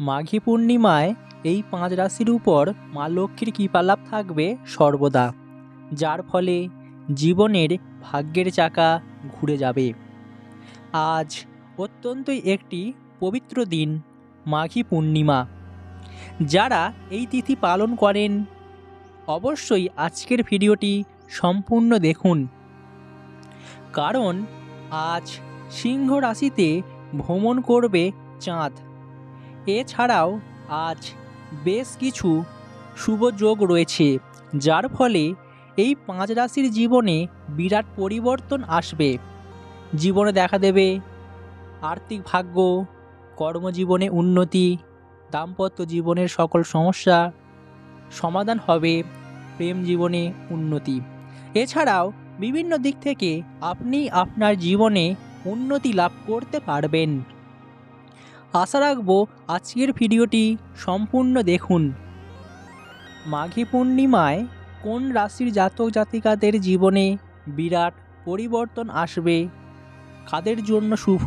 মাঘী পূর্ণিমায় এই পাঁচ রাশির উপর মা লক্ষ্মীর কৃপালাভ থাকবে সর্বদা, যার ফলে জীবনের ভাগ্যের চাকা ঘুরে যাবে। আজ অত্যন্তই একটি পবিত্র দিন মাঘী পূর্ণিমা। যারা এই তিথি পালন করেন, অবশ্যই আজকের ভিডিওটি সম্পূর্ণ দেখুন। কারণ আজ সিংহ রাশিতে ভ্রমণ করবে চাঁদ। এছাড়াও আজ বেশ কিছু শুভ যোগ রয়েছে, যার ফলে এই পাঁচ রাশির জীবনে বিরাট পরিবর্তন আসবে। জীবনে দেখা দেবে আর্থিক ভাগ্য, কর্মজীবনে উন্নতি, দাম্পত্য জীবনের সকল সমস্যা, সমাধান হবে প্রেম জীবনে উন্নতি। এছাড়াও বিভিন্ন দিক থেকে আপনি আপনার জীবনে উন্নতি লাভ করতে পারবেন। আশা রাখব আজকের ভিডিওটি সম্পূর্ণ দেখুন। মাঘী পূর্ণিমায় কোন রাশির জাতক জাতিকাদের জীবনে বিরাট পরিবর্তন আসবে? কাদের জন্য শুভ?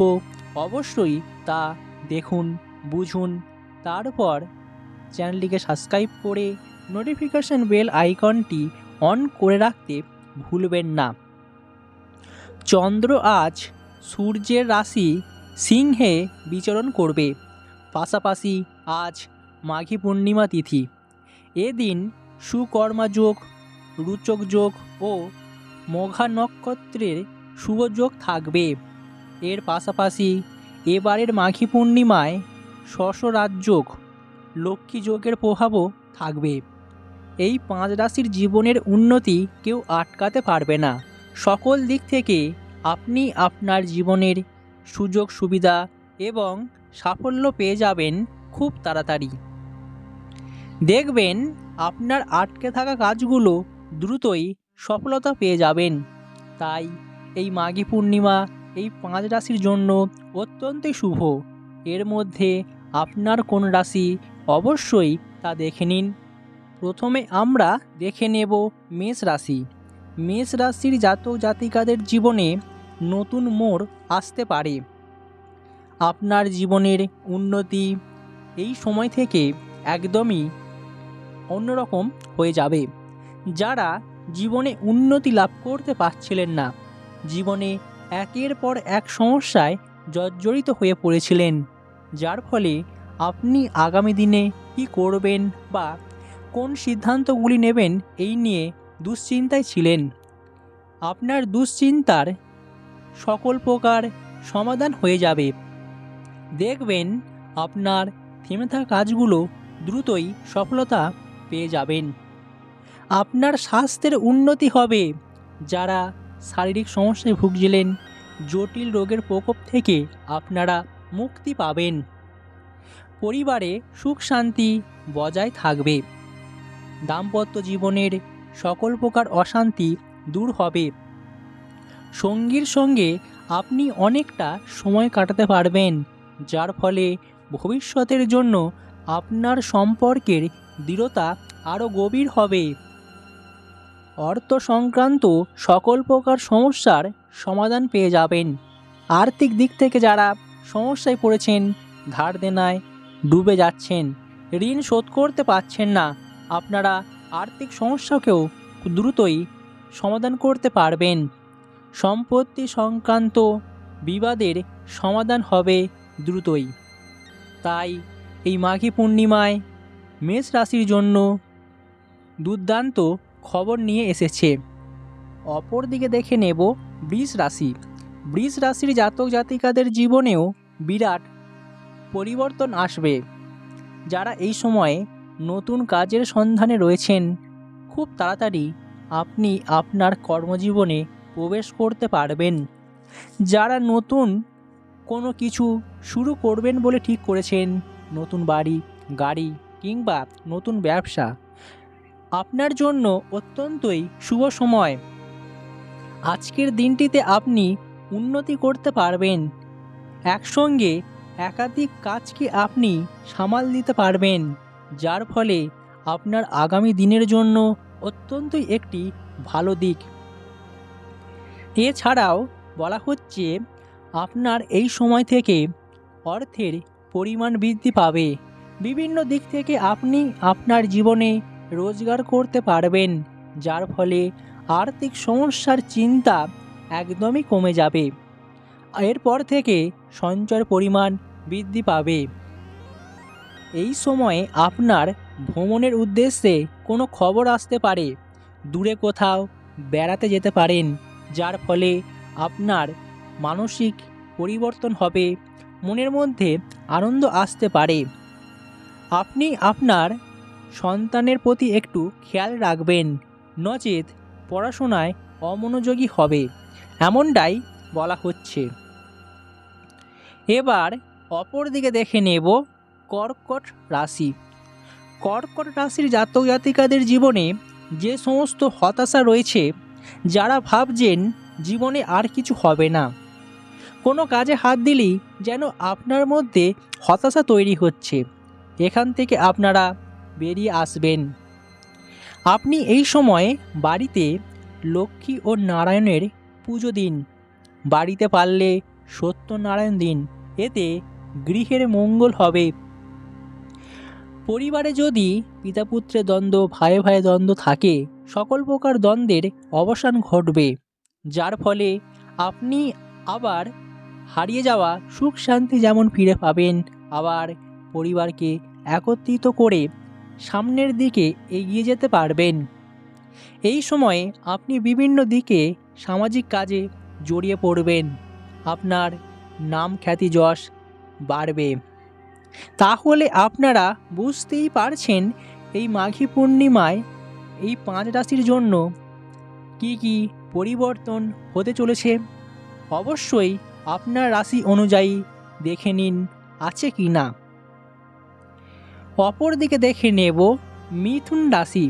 অবশ্যই তা দেখুন, বুঝুন। তারপর চ্যানেলটিকে সাবস্ক্রাইব করে নোটিফিকেশন বেল আইকনটি অন করে রাখতে ভুলবেন না। চন্দ্র আজ সূর্যের রাশি সিংহে বিচরণ করবে। পাশাপাশি আজ মাঘী পূর্ণিমা তিথি। এদিন সুকর্মা যোগ রুচক যোগ ও মঘা নক্ষত্রের শুভ যোগ থাকবে। এর পাশাপাশি এবারের মাঘী পূর্ণিমায় শশরাজযোগ লক্ষ্মী যোগের প্রভাবও থাকবে। এই পাঁচ রাশির জীবনের উন্নতি কেউ আটকাতে পারবে না। সকল দিক থেকে আপনি আপনার জীবনের সুযোগ, সুবিধা এবং সাফল্য পেয়ে যাবেন খুব তাড়াতাড়ি। দেখবেন আপনার আটকে থাকা কাজগুলো দ্রুতই সফলতা পেয়ে যাবেন। তাই এই মাঘী পূর্ণিমা এই পাঁচ রাশির জন্য অত্যন্তই শুভ। এর মধ্যে আপনার কোন রাশি অবশ্যই তা দেখে নিন। প্রথমে আমরা দেখে নেব মেষ রাশি। মেষ রাশির জাতক জাতিকাদের জীবনে নতুন মোড় আসতে পারে। আপনার জীবনের উন্নতি এই সময় থেকে একদমই অন্যরকম হয়ে যাবে। যারা জীবনে উন্নতি লাভ করতে পারছিলেন না, জীবনে একের পর এক সমস্যায় জর্জরিত হয়ে পড়েছিলেন, যার ফলে আপনি আগামী দিনে কী করবেন বা কোন সিদ্ধান্তগুলি নেবেন এই নিয়ে দুশ্চিন্তায় ছিলেন। আপনার দুশ্চিন্তার সকল প্রকার সমাধান হয়ে যাবে। দেখবেন আপনার থেমে থাকা কাজগুলো দ্রুতই সফলতা পেয়ে যাবেন। আপনার স্বাস্থ্যের উন্নতি হবে। যারা শারীরিক সমস্যায় ভুগছিলেন, জটিল রোগের প্রকোপ থেকে আপনারা মুক্তি পাবেন। পরিবারে সুখ শান্তি বজায় থাকবে। দাম্পত্য জীবনের সকল প্রকার অশান্তি দূর হবে। সঙ্গীর সঙ্গে আপনি অনেকটা সময় কাটাতে পারবেন, যার ফলে ভবিষ্যতের জন্য আপনার সম্পর্কের দৃঢ়তা আরও গভীর হবে। অর্থ সংক্রান্ত সকল প্রকার সমস্যার সমাধান পেয়ে যাবেন। আর্থিক দিক থেকে যারা সমস্যায় পড়েছেন ধার দেনায় ডুবে যাচ্ছেন, ঋণ শোধ করতে পারছেন না, আপনারা আর্থিক সমস্যাকেও দ্রুতই সমাধান করতে পারবেন। সম্পত্তি সংক্রান্ত বিবাদের সমাধান হবে দ্রুতই। তাই এই মাঘী পূর্ণিমায় মেষ রাশির জন্য দুর্দান্ত খবর নিয়ে এসেছে। অপরদিকে দেখে নেব বৃষ রাশি। বৃষ রাশির জাতক জাতিকাদের জীবনেও বিরাট পরিবর্তন আসবে। যারা এই সময়ে নতুন কাজের সন্ধানে রয়েছেন, খুব তাড়াতাড়ি আপনি আপনার কর্মজীবনে প্রবেশ করতে পারবেন। যারা নতুন কোনো কিছু শুরু করবেন বলে ঠিক করেছেন, নতুন বাড়ি, গাড়ি কিংবা নতুন ব্যবসা, আপনার জন্য অত্যন্তই শুভ সময়। আজকের দিনটিতে আপনি উন্নতি করতে পারবেন। একসঙ্গে একাধিক কাজকে আপনি সামাল দিতে পারবেন, যার ফলে আপনার আগামী দিনের জন্য অত্যন্তই একটি ভালো দিক। এছাড়াও বলা হচ্ছে আপনার এই সময় থেকে অর্থের পরিমাণ বৃদ্ধি পাবে। বিভিন্ন দিক থেকে আপনি আপনার জীবনে রোজগার করতে পারবেন, যার ফলে আর্থিক সমস্যার চিন্তা একদমই কমে যাবে। এরপর থেকে সঞ্চয়ের পরিমাণ বৃদ্ধি পাবে। এই সময়ে আপনার ভ্রমণের উদ্দেশ্যে কোনো খবর আসতে পারে। দূরে কোথাও বেড়াতে যেতে পারেন। যার ফলে আপনার মানসিক পরিবর্তন হবে, মনের মধ্যে আনন্দ আসতে পারে। আপনি আপনার সন্তানের প্রতি একটু খেয়াল রাখবেন, নচেত পড়াশোনায় অমনোযোগী হবে, এমনটাই বলা হচ্ছে। এবার অপর দিকে দেখে নেব কর্কট রাশি। কর্কট রাশির জাতক জাতিকাদের জীবনে যে সমস্ত হতাশা রয়েছে যারা ভাবছেন জীবনে আর কিছু হবে না। কোনো কাজে হাত দিলেই যেন আপনার মধ্যে হতাশা তৈরি হচ্ছে। এখান থেকে আপনারা বেরিয়ে আসবেন। আপনি এই সময়ে বাড়িতে লক্ষ্মী ও নারায়ণের পুজো দিন। বাড়িতে পারলে সত্যনারায়ণ দিন। এতে গৃহের মঙ্গল হবে। পরিবারে যদি পিতাপুত্রের দ্বন্দ্ব ভাই ভাই দ্বন্দ্ব থাকে, সকল প্রকার দ্বন্দ্বের অবসান ঘটবে, যার ফলে আপনি আবার হারিয়ে যাওয়া সুখ শান্তি যেমন ফিরে পাবেন, আবার পরিবারকে একত্রিত করে সামনের দিকে এগিয়ে যেতে পারবেন। এই সময়ে আপনি বিভিন্ন দিকে সামাজিক কাজে জড়িয়ে পড়বেন। আপনার নাম খ্যাতি যশ বাড়বে। তাহলে আপনারা বুঝতেই পারছেন এই মাঘী পূর্ণিমায় এই পাঁচ রাশির জন্য কি কি পরিবর্তন হতে চলেছে? অবশ্যই আপনার রাশি অনুযায়ী দেখে নিন আছে কি না। অপর দিকে দেখে নেব মিথুন রাশি,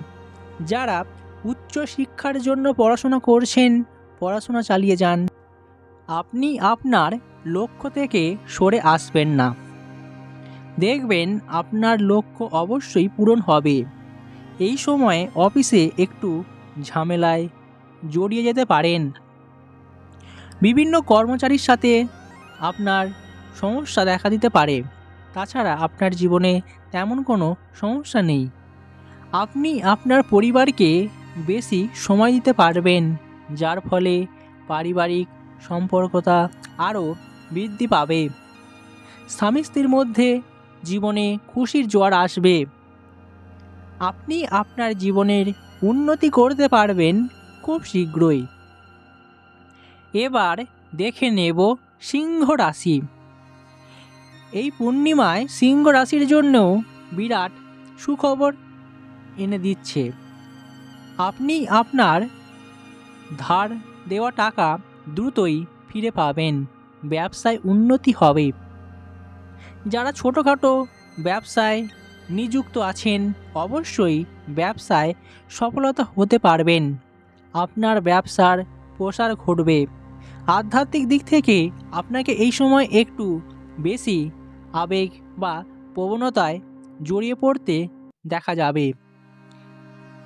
যারা উচ্চ শিক্ষার জন্য পড়াশোনা করছেন, পড়াশোনা চালিয়ে যান। আপনি আপনার লক্ষ্য থেকে সরে আসবেন না। দেখবেন আপনার লক্ষ্য অবশ্যই পূরণ হবে। এই সময়ে অফিসে একটু ঝামেলায় জড়িয়ে যেতে পারেন। বিভিন্ন কর্মচারীর সাথে আপনার সমস্যা দেখা দিতে পারে। তাছাড়া আপনার জীবনে তেমন কোনো সমস্যা নেই। আপনি আপনার পরিবারকে বেশি সময় দিতে পারবেন, যার ফলে পারিবারিক সম্পর্কতা আরও বৃদ্ধি পাবে। স্বামী স্ত্রীর মধ্যে জীবনে খুশির জোয়ার আসবে। আপনি আপনার জীবনের উন্নতি করতে পারবেন খুব শীঘ্রই। এবার দেখে নেব সিংহ রাশি। এই পূর্ণিমায় সিংহ রাশির জন্যও বিরাট সুখবর এনে দিচ্ছে। আপনি আপনার ধার দেওয়া টাকা দ্রুতই ফিরে পাবেন। ব্যবসায় উন্নতি হবে। যারা ছোটোখাটো ব্যবসায় নিযুক্ত আছেন, অবশ্যই ব্যবসায় সফলতা হতে পারবেন। আপনার ব্যবসার প্রসার ঘটবে। আধ্যাত্মিক দিক থেকে আপনাকে এই সময় একটু বেশি আবেগ বা প্রবণতায় জড়িয়ে পড়তে দেখা যাবে।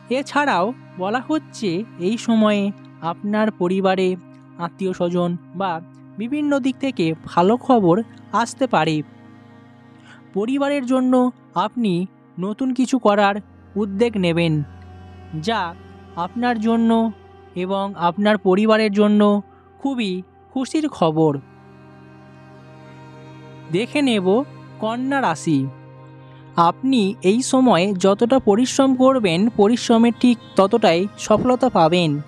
এছাড়াও বলা হচ্ছে এই সময়ে আপনার পরিবারে, আত্মীয় স্বজন বা বিভিন্ন দিক থেকে ভালো খবর আসতে পারে। পরিবারের জন্য আপনি নতুন কিছু করার উদ্যোগ নেবেন। যা আপনার জন্য এবং আপনার পরিবারের জন্য খুবই খুশির খবর। দেখে নেব কন্যা রাশি। আপনি এই সময় যতটা পরিশ্রম করবেন, পরিশ্রমের ঠিক ততটাই সফলতা পাবেন।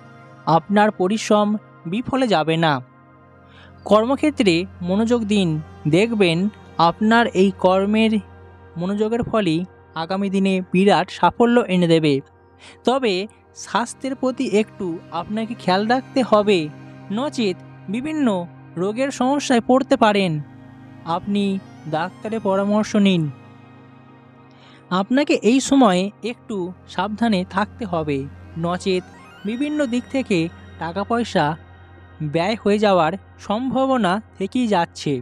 আপনার পরিশ্রম বিফলে যাবে না। কর্মক্ষেত্রে মনোযোগ দিন, দেখবেন আপনার এই কর্মের মনোযোগের ফলেই আগামী দিনে বিরাট সাফল্য এনে দেবে। তবে স্বাস্থ্যের প্রতি একটু আপনাকে খেয়াল রাখতে হবে। নচেত বিভিন্ন রোগের সমস্যায় পড়তে পারেন। আপনি ডাক্তারের পরামর্শ নিন। আপনাকে এই সময়ে একটু সাবধানে থাকতে হবে। নচেত বিভিন্ন দিক থেকে টাকা পয়সা ব্যয় হয়ে যাওয়ার সম্ভাবনা থেকেই যাচ্ছে।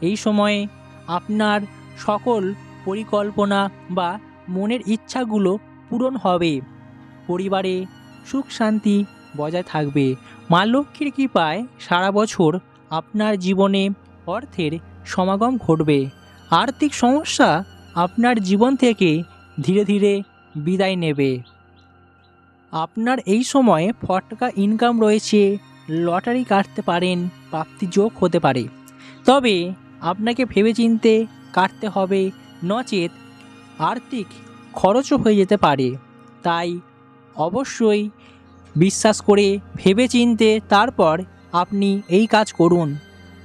এই সময়ে আপনার সকল পরিকল্পনা বা মনের ইচ্ছাগুলো পূরণ হবে। পরিবারে সুখ শান্তি বজায় থাকবে। মা লক্ষ্মীর কৃপায় সারা বছর আপনার জীবনে অর্থের সমাগম ঘটবে। আর্থিক সমস্যা আপনার জীবন থেকে ধীরে ধীরে বিদায় নেবে। আপনার এই সময়ে ফটকা ইনকাম রয়েছে, লটারি কাটতে পারেন, প্রাপ্তি যোগ হতে পারে। তবে আপনাকে ভেবেচিন্তে কাটতে হবে। নচেত আর্থিক খরচও হয়ে যেতে পারে। তাই অবশ্যই বিশ্বাস করে ভেবেচিন্তে তারপর আপনি এই কাজ করুন।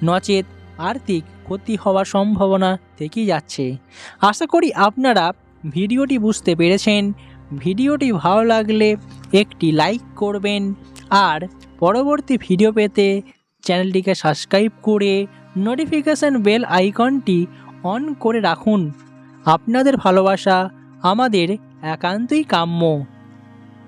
নচেত আর্থিক ক্ষতি হওয়ার সম্ভাবনা থেকেই যাচ্ছে। আশা করি আপনারা ভিডিওটি বুঝতে পেরেছেন। ভিডিওটি ভালো লাগলে একটি লাইক করবেন। আর পরবর্তী ভিডিও পেতে চ্যানেলটিকে সাবস্ক্রাইব করে নোটিফিকেশান বেল আইকনটি অন করে রাখুন। আপনাদের ভালোবাসা আমাদের একান্তই কাম্য।